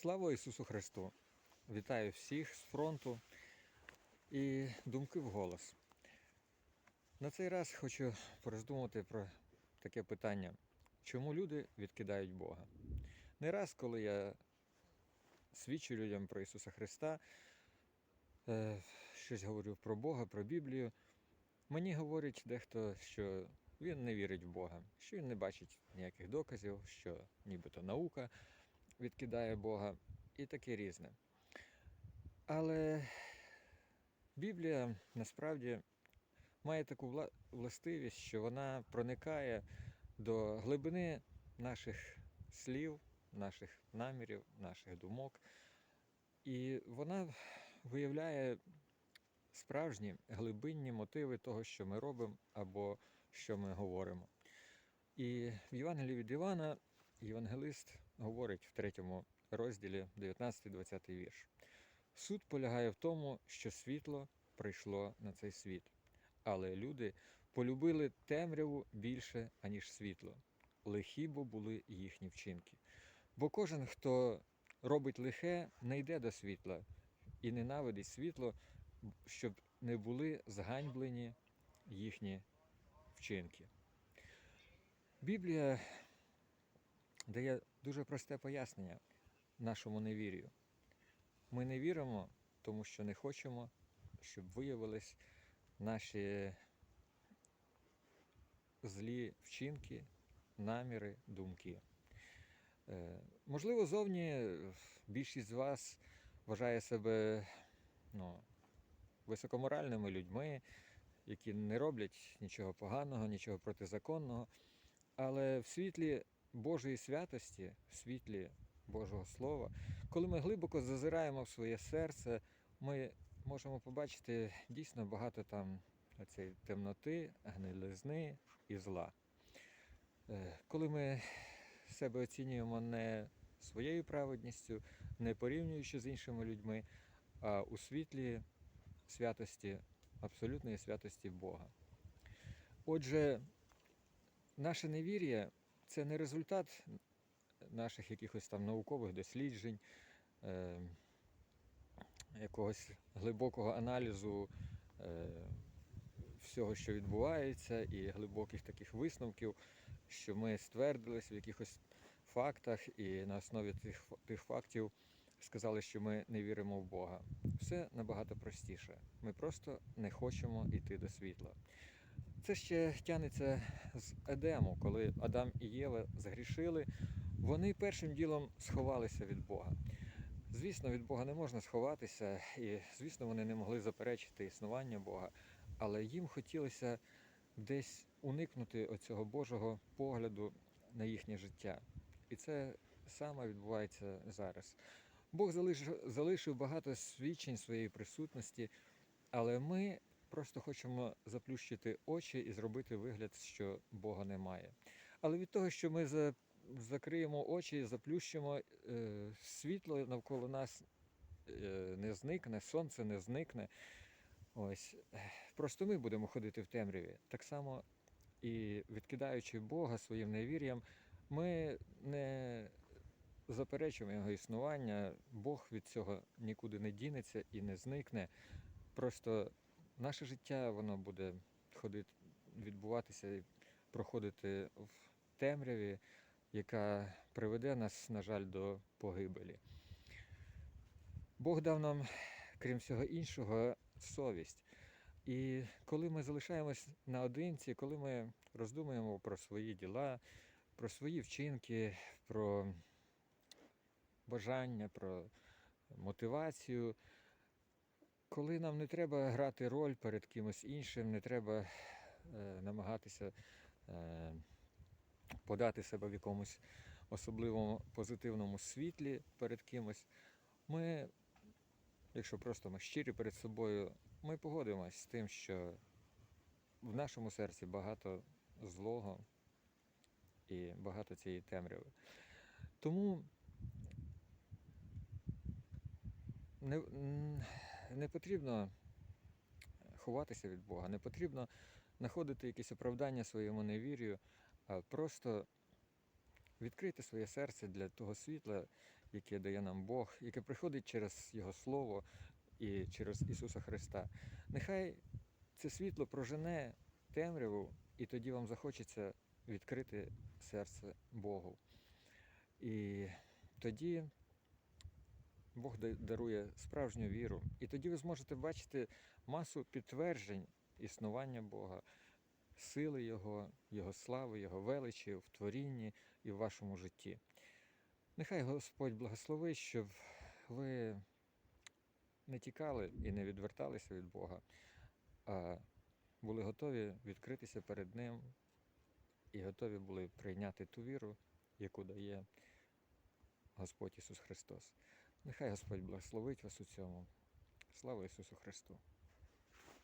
Слава Ісусу Христу! Вітаю всіх з фронту і думки в голос. На цей раз хочу пороздумувати про таке питання, чому люди відкидають Бога. Не раз, коли я свідчу людям про Ісуса Христа, е, щось говорю про Бога, про Біблію, мені говорить дехто, що він не вірить в Бога, що він не бачить ніяких доказів, що нібито наука відкидає Бога і таке різне. Але Біблія насправді має таку властивість, що вона проникає до глибини наших слів, наших намірів, наших думок. І вона виявляє справжні глибинні мотиви того, що ми робимо або що ми говоримо. І в Євангелії від Івана євангелист говорить в третьому розділі 19-20 вірш. Суд полягає в тому, що світло прийшло на цей світ, але люди полюбили темряву більше, аніж світло. Лихі бо були їхні вчинки. Бо кожен, хто робить лихе, не йде до світла і ненавидить світло, щоб не були зганьблені їхні вчинки. Біблія дає дуже просте пояснення нашому невір'ю. Ми не віримо, тому що не хочемо, щоб виявились наші злі вчинки, наміри, думки. Е, Можливо, зовні більшість з вас вважає себе ну, високоморальними людьми, які не роблять нічого поганого, нічого протизаконного. Але в світлі Божої святості, в світлі Божого Слова, коли ми глибоко зазираємо в своє серце, ми можемо побачити дійсно багато там цієї темноти, гнилизни і зла. Е, Коли ми себе оцінюємо не своєю праведністю, не порівнюючи з іншими людьми, а у світлі святості, абсолютної святості Бога. Отже, наше невір'я це не результат наших якихось там наукових досліджень, е, якогось глибокого аналізу е, всього, що відбувається, і глибоких таких висновків, що ми ствердились в якихось фактах, і на основі тих, тих фактів сказали, що ми не віримо в Бога. Все набагато простіше. Ми просто не хочемо йти до світла. Це ще тягнеться з Едему, коли Адам і Єва згрішили, вони першим ділом сховалися від Бога. Звісно, від Бога не можна сховатися, і звісно, вони не могли заперечити існування Бога, але їм хотілося десь уникнути оцього Божого погляду на їхнє життя. І це саме відбувається зараз. Бог залишив багато свідчень своєї присутності, але ми просто хочемо заплющити очі і зробити вигляд, що Бога немає. Але від того, що ми за, закриємо очі, і заплющимо, е, світло навколо нас е, не зникне, сонце не зникне. Ось. Просто ми будемо ходити в темряві. Так само і відкидаючи Бога своїм невір'ям, ми не заперечуємо його існування, Бог від цього нікуди не дінеться і не зникне. Просто наше життя воно буде ходити, відбуватися і проходити в темряві, яка приведе нас, на жаль, до погибелі. Бог дав нам, крім всього іншого, совість. І коли ми залишаємось наодинці, коли ми роздумуємо про свої діла, про свої вчинки, про бажання, про мотивацію, коли нам не треба грати роль перед кимось іншим, не треба е, намагатися е, подати себе в якомусь особливому позитивному світлі перед кимось, ми, якщо просто ми щирі перед собою, ми погодимося з тим, що в нашому серці багато злого і багато цієї темряви. Тому не, не потрібно ховатися від Бога, не потрібно знаходити якісь оправдання своєму невір'ю, а просто відкрити своє серце для того світла, яке дає нам Бог, яке приходить через Його Слово і через Ісуса Христа. Нехай це світло прожене темряву, і тоді вам захочеться відкрити серце Богу. І тоді Бог дарує справжню віру. І тоді ви зможете бачити масу підтверджень існування Бога, сили Його, Його слави, Його величі в творінні і в вашому житті. Нехай Господь благословить, щоб ви не тікали і не відверталися від Бога, а були готові відкритися перед Ним і готові були прийняти ту віру, яку дає Господь Ісус Христос. Нехай Господь благословить вас у цьому. Слава Ісусу Христу!